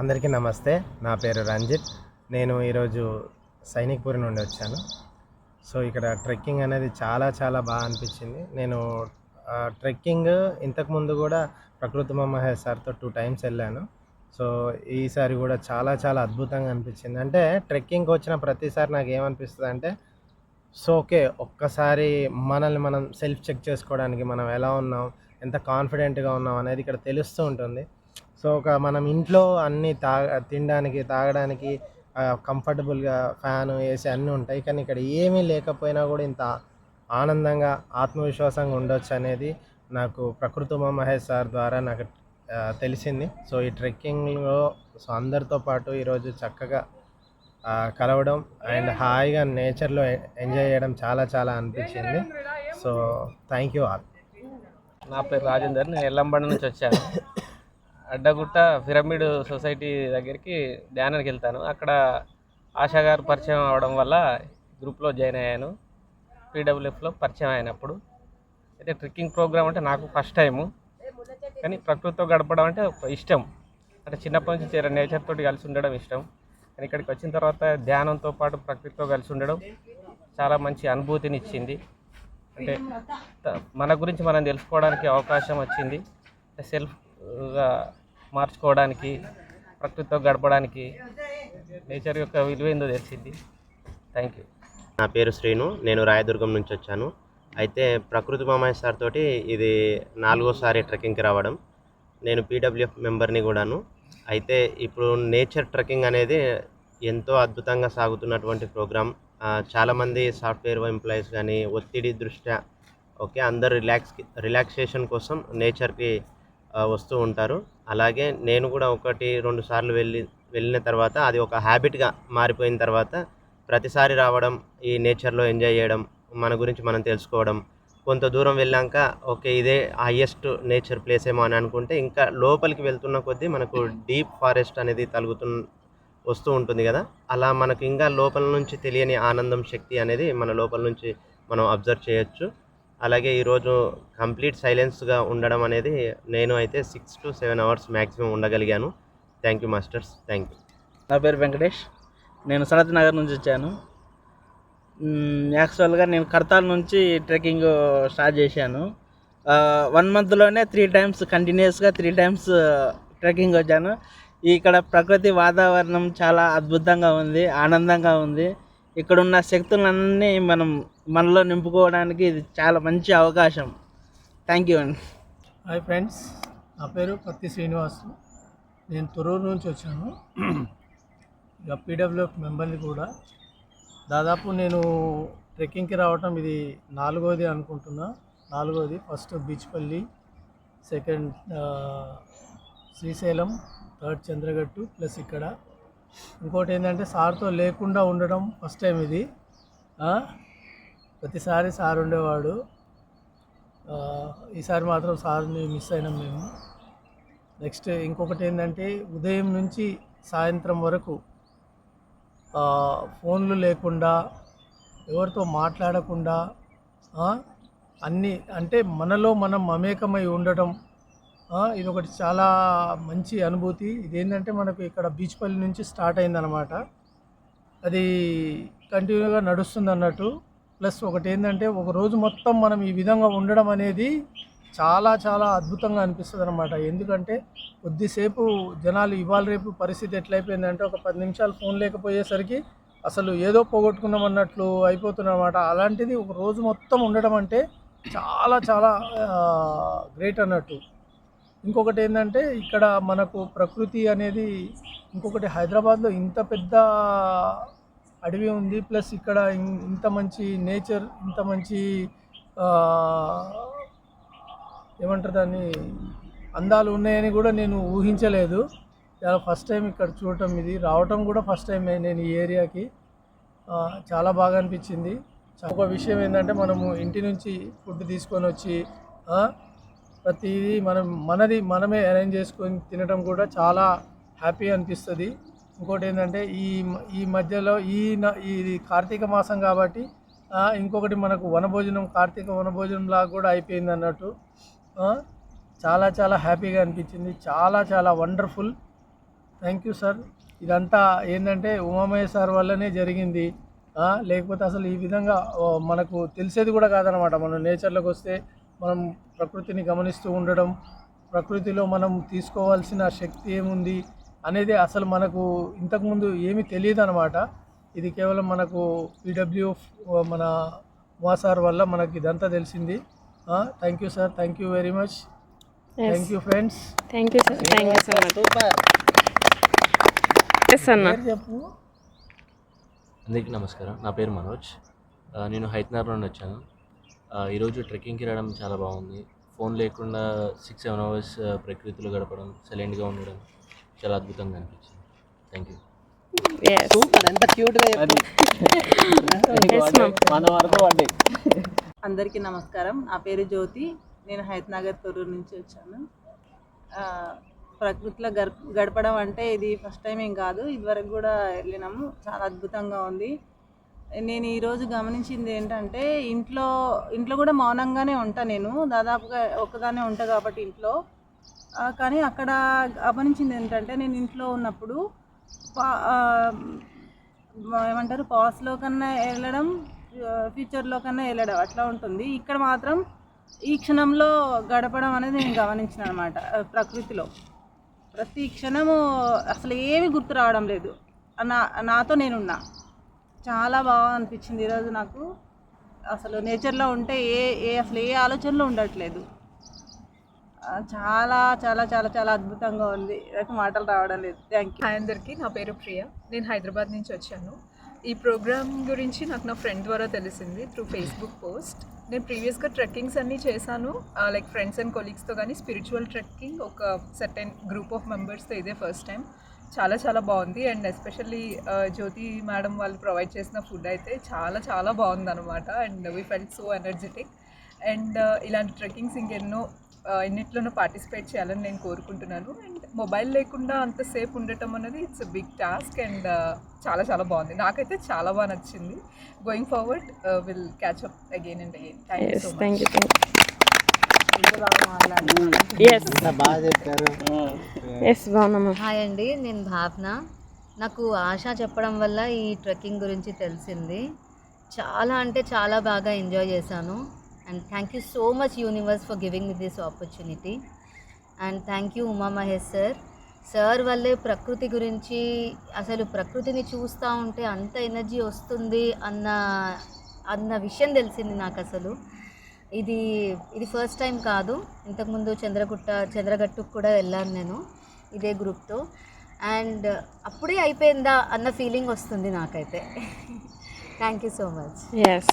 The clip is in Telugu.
అందరికీ నమస్తే. నా పేరు రంజిత్. నేను ఈరోజు సైనిక్పూరి నుండి వచ్చాను. సో ఇక్కడ ట్రెక్కింగ్ అనేది చాలా చాలా బాగా అనిపించింది. నేను ట్రెక్కింగ్ ఇంతకుముందు కూడా ప్రకృతి మహేష్ సార్తో టూ టైమ్స్ వెళ్ళాను. సో ఈసారి కూడా చాలా చాలా అద్భుతంగా అనిపించింది. అంటే ట్రెక్కింగ్కి వచ్చిన ప్రతిసారి నాకు ఏమనిపిస్తుంది అంటే సో ఓకే ఒక్కసారి మనల్ని మనం సెల్ఫ్ చెక్ చేసుకోవడానికి మనం ఎలా ఉన్నాం ఎంత కాన్ఫిడెంట్గా ఉన్నాం అనేది ఇక్కడ తెలుస్తూ ఉంటుంది. సో ఒక మనం ఇంట్లో అన్నీ తా తినడానికి తాగడానికి కంఫర్టబుల్గా ఫ్యాన్ ఏసీ అన్నీ ఉంటాయి. కానీ ఇక్కడ ఏమీ లేకపోయినా కూడా ఇంత ఆనందంగా ఆత్మవిశ్వాసంగా ఉండొచ్చు అనేది నాకు ప్రకృతి ఉమా మహేష్ సార్ ద్వారా నాకు తెలిసింది. సో ఈ ట్రెక్కింగ్లో సో అందరితో పాటు ఈరోజు చక్కగా కలవడం అండ్ హాయిగా నేచర్లో ఎంజాయ్ చేయడం చాలా చాలా అనిపించింది. So thank you all. నా పేరు రాజేందర్. నేను ఎల్లంబండ నుంచి వచ్చాను. అడ్డగుట్ట పిరమిడ్ సొసైటీ దగ్గరికి ధ్యానానికి వెళ్తాను. అక్కడ ఆశా గారు పరిచయం అవడం వల్ల గ్రూప్లో జాయిన్ అయ్యాను. పీడబ్ల్యూఎఫ్లో పరిచయం అయినప్పుడు. అయితే ట్రెక్కింగ్ ప్రోగ్రామ్ అంటే నాకు ఫస్ట్ టైము. కానీ ప్రకృతితో గడపడం అంటే ఒక ఇష్టం. అంటే చిన్నప్పటి నుంచి చేర నేచర్ తోటి కలిసి ఉండడం ఇష్టం. కానీ ఇక్కడికి వచ్చిన తర్వాత ధ్యానంతో పాటు ప్రకృతితో కలిసి ఉండడం చాలా మంచి అనుభూతిని ఇచ్చింది అంటే మన గురించి మనం తెలుసుకోవడానికి అవకాశం వచ్చింది. సెల్ఫ్గా మార్చుకోవడానికి ప్రకృతితో గడపడానికి నేచర్ యొక్క విలువ ఏందో తెలిసింది. థ్యాంక్ యూ నా పేరు శ్రీను నేను రాయదుర్గం నుంచి వచ్చాను. అయితే ప్రకృతి మామయ్య సార్ తోటి ఇది నాలుగోసారి ట్రెక్కింగ్కి రావడం. నేను పీడబ్ల్యూఎఫ్ మెంబర్ని కూడాను. అయితే ఇప్పుడు నేచర్ ట్రెక్కింగ్ అనేది ఎంతో అద్భుతంగా సాగుతున్నటువంటి ప్రోగ్రామ్. చాలామంది సాఫ్ట్వేర్ ఎంప్లాయీస్ కానీ ఒత్తిడి దృష్ట్యా ఓకే అందరు రిలాక్స్ రిలాక్సేషన్ కోసం నేచర్కి వస్తూ ఉంటారు. అలాగే నేను కూడా ఒకటి రెండు సార్లు వెళ్ళి వెళ్ళిన తర్వాత అది ఒక హ్యాబిట్గా మారిపోయిన తర్వాత ప్రతిసారి రావడం ఈ నేచర్లో ఎంజాయ్ చేయడం మన గురించి మనం తెలుసుకోవడం కొంత దూరం వెళ్ళాక ఓకే ఇదే హయ్యెస్ట్ నేచర్ ప్లేస్ ఏమో అని అనుకుంటే ఇంకా లోపలికి వెళ్తున్న కొద్దీ మనకు డీప్ ఫారెస్ట్ అనేది తలుగుతు వస్తూ ఉంటుంది కదా. అలా మనకు ఇంకా లోపల నుంచి తెలియని ఆనందం శక్తి అనేది మన లోపల నుంచి మనం అబ్జర్వ్ చేయొచ్చు. అలాగే ఈరోజు కంప్లీట్ సైలెన్స్గా ఉండడం అనేది నేను అయితే six to seven hours maximum ఉండగలిగాను. Thank you masters thank you. నా పేరు వెంకటేష్. నేను సనత్ నగర్ నుంచి వచ్చాను. యాక్చువల్గా నేను కర్తాల్ నుంచి ట్రెక్కింగ్ స్టార్ట్ చేశాను. వన్ మంత్లోనే త్రీ టైమ్స్ కంటిన్యూస్గా త్రీ టైమ్స్ ట్రెక్కింగ్ వచ్చాను. ఇక్కడ ప్రకృతి వాతావరణం చాలా అద్భుతంగా ఉంది ఆనందంగా ఉంది. ఇక్కడ ఉన్న శక్తులన్నీ మనం మనలో నింపుకోవడానికి ఇది చాలా మంచి అవకాశం. థ్యాంక్ యూ అండి హాయ్ ఫ్రెండ్స్ నా పేరు పత్తి శ్రీనివాస్. నేను తొరూరు నుంచి వచ్చాను. ఇక పీడబ్ల్యూఎఫ్ మెంబర్ని కూడా. దాదాపు నేను ట్రెక్కింగ్కి రావటం ఇది నాలుగోది అనుకుంటున్నా. నాలుగోది first Beechpalli second Srisailam third Chandragattu plus ఇక్కడ. ఇంకోటి ఏంటంటే సార్తో లేకుండా ఉండడం ఫస్ట్ టైం ఇది. ప్రతిసారి సార్ ఉండేవాడు. ఈసారి మాత్రం సార్ని మిస్ అయినాం మేము. నెక్స్ట్ ఇంకొకటి ఏంటంటే ఉదయం నుంచి సాయంత్రం వరకు ఫోన్లు లేకుండా ఎవరితో మాట్లాడకుండా అన్నీ అంటే మనలో మనం మమేకమై ఉండటం ఇది ఒకటి చాలా మంచి అనుభూతి. ఇదేంటంటే మనకు ఇక్కడ బీచ్పల్లి నుంచి స్టార్ట్ అయిందనమాట. అది కంటిన్యూగా నడుస్తుంది అన్నట్టు ప్లస్ ఒకటి ఏంటంటే ఒక రోజు మొత్తం మనం ఈ విధంగా ఉండడం అనేది చాలా చాలా అద్భుతంగా అనిపిస్తుంది అనమాట ఎందుకంటే కొద్దిసేపు జనాలు ఇవాళ రేపు పరిస్థితి ఎట్లయిపోయిందంటే ఒక పది నిమిషాలు ఫోన్ లేకపోయేసరికి అసలు ఏదో పోగొట్టుకున్నాం అన్నట్లు అయిపోతున్నమాట అలాంటిది ఒక రోజు మొత్తం ఉండడం అంటే చాలా చాలా గ్రేట్ అన్నట్టు. ఇంకొకటి ఏంటంటే ఇక్కడ మనకు ప్రకృతి అనేది ఇంకొకటి హైదరాబాద్లో ఇంత పెద్ద అడవి ఉంది ప్లస్ ఇక్కడ ఇన్- ఇంత మంచి నేచర్ ఇంత మంచి ఏమంటారు దాన్ని అందాలు ఉన్నాయని కూడా నేను ఊహించలేదు. చాలా ఫస్ట్ టైం ఇక్కడ చూడటం ఇది. రావటం కూడా ఫస్ట్ టైం నేను ఈ ఏరియాకి. చాలా బాగా అనిపించింది. ఒక విషయం ఏంటంటే మనము ఇంటి నుంచి ఫుడ్ తీసుకొని వచ్చి ప్రతిదీ మనం మనది మనమే అరేంజ్ చేసుకొని తినడం కూడా చాలా హ్యాపీ అనిపిస్తుంది. ఇంకోటి ఏంటంటే ఈ ఈ మధ్యలో ఈ ఇది కార్తీక మాసం కాబట్టి ఇంకొకటి మనకు వనభోజనం కార్తీక వనభోజనం లాగా కూడా అయిపోయింది అన్నట్టు. చాలా చాలా హ్యాపీగా అనిపించింది. చాలా చాలా వండర్ఫుల్. Thank you sir. ఇదంతా ఏంటంటే ఉమామయ్య సార్ వల్లనే జరిగింది. లేకపోతే అసలు ఈ విధంగా మనకు తెలిసేది కూడా కాదనమాట మనం నేచర్లోకి వస్తే మనం ప్రకృతిని గమనిస్తూ ఉండడం ప్రకృతిలో మనం తీసుకోవాల్సిన శక్తి ఏముంది అనేది అసలు మనకు ఇంతకుముందు ఏమీ తెలియదు అనమాట ఇది కేవలం మనకు పీడబ్ల్యూ మన ఉమా సార్ వల్ల మనకి ఇదంతా తెలిసింది. Thank you sir thank you very much thank you friends thank you sir thank you so much yes అన్న. చెప్పు. అందరికీ నమస్కారం. నా పేరు మనోజ్. నేను హైదరాబాద్ నుండి వచ్చాను. ఈరోజు ట్రెక్కింగ్కి వెళ్ళడం చాలా బాగుంది. ఫోన్ లేకుండా సిక్స్ సెవెన్ అవర్స్ ప్రకృతిలో గడపడం సైలెంట్గా ఉండడం చాలా అద్భుతంగా అనిపించింది. థ్యాంక్ యూ ఎస్ ఎంత మన వరకు పడ్డాయి అందరికీ నమస్కారం. నా పేరు జ్యోతి. నేను హైత్నగర్ తొర్రూరు నుంచి వచ్చాను. ఆ, ప్రకృతిలో గడ గడపడం అంటే ఇది ఫస్ట్ టైం ఏం కాదు. ఇదివరకు కూడా వెళ్ళినాము. చాలా అద్భుతంగా ఉంది. నేను ఈరోజు గమనించింది ఏంటంటే ఇంట్లో ఇంట్లో కూడా మౌనంగానే ఉంటా నేను. దాదాపుగా ఒక్కదానే ఉంటా కాబట్టి ఇంట్లో. కానీ అక్కడ గమనించింది ఏంటంటే నేను ఇంట్లో ఉన్నప్పుడు పా- ఏమంటారు పాస్లో కన్నా వెళ్ళడం ఫ్యూచర్లో కన్నా వెళ్ళడం అట్లా ఉంటుంది. ఇక్కడ మాత్రం ఈ క్షణంలో గడపడం అనేది నేను గమనించిన అనమాట ప్రకృతిలో. ప్రతి క్షణము అసలు ఏమి గుర్తు రావడం లేదు. నా నాతో నేనున్నా. చాలా బాగా అనిపించింది ఈరోజు నాకు. అసలు నేచర్లో ఉంటే ఏ ఏ అసలు ఏ ఆలోచనలు ఉండట్లేదు. చాలా చాలా చాలా చాలా అద్భుతంగా ఉంది. నాకు మాటలు రావడం లేదు. థ్యాంక్ యూ హాయ్ అందరికీ. నా పేరు ప్రియ. నేను హైదరాబాద్ నుంచి వచ్చాను. ఈ ప్రోగ్రామ్ గురించి నాకు నా ఫ్రెండ్ ద్వారా తెలిసింది త్రూ ఫేస్బుక్ పోస్ట్. నేను ప్రీవియస్గా ట్రెక్కింగ్స్ అన్నీ చేశాను. లైక్ ఫ్రెండ్స్ అండ్ కొలీగ్స్తో కానీ స్పిరిచువల్ ట్రెక్కింగ్ ఒక సర్టెన్ గ్రూప్ ఆఫ్ మెంబర్స్తో ఇదే ఫస్ట్ టైం. చాలా చాలా బాగుంది. అండ్ ఎస్పెషల్లీ జ్యోతి మేడం వాళ్ళు ప్రొవైడ్ చేసిన ఫుడ్ అయితే చాలా చాలా బాగుంది అనమాట and we felt so energetic. And ఇలాంటి ట్రెక్కింగ్స్ ఇంకెన్నో ఎన్నిట్లోనూ పార్టిసిపేట్ చేయాలని నేను కోరుకుంటున్నాను. అండ్ మొబైల్ లేకుండా అంతసేపు ఉండటం అనేది ఇట్స్ బిగ్ టాస్క్ అండ్ చాలా చాలా బాగుంది. నాకైతే చాలా బాగా నచ్చింది. Going forward will catch up again and again thank you so much hi అండి నేను భావన. నాకు ఆశ చెప్పడం వల్ల ఈ ట్రెక్కింగ్ గురించి తెలిసింది. చాలా అంటే చాలా బాగా ఎంజాయ్ చేశాను. And thank you so much universe for giving me this opportunity and thank you Uma Mahesh sir sir వల్లే ప్రకృతి గురించి అసలు ప్రకృతిని చూస్తూ ఉంటే అంత ఎనర్జీ వస్తుంది అన్న అన్న విషయం తెలిసింది నాకు అసలు ఇది ఇది ఫస్ట్ టైం కాదు. ఇంతకుముందు చంద్రగుట్ట చంద్రగట్టుకు కూడా వెళ్ళాను నేను ఇదే గ్రూప్తో అండ్ అప్పుడే అయిపోయిందా అన్న ఫీలింగ్ వస్తుంది నాకైతే. Thank you so much yes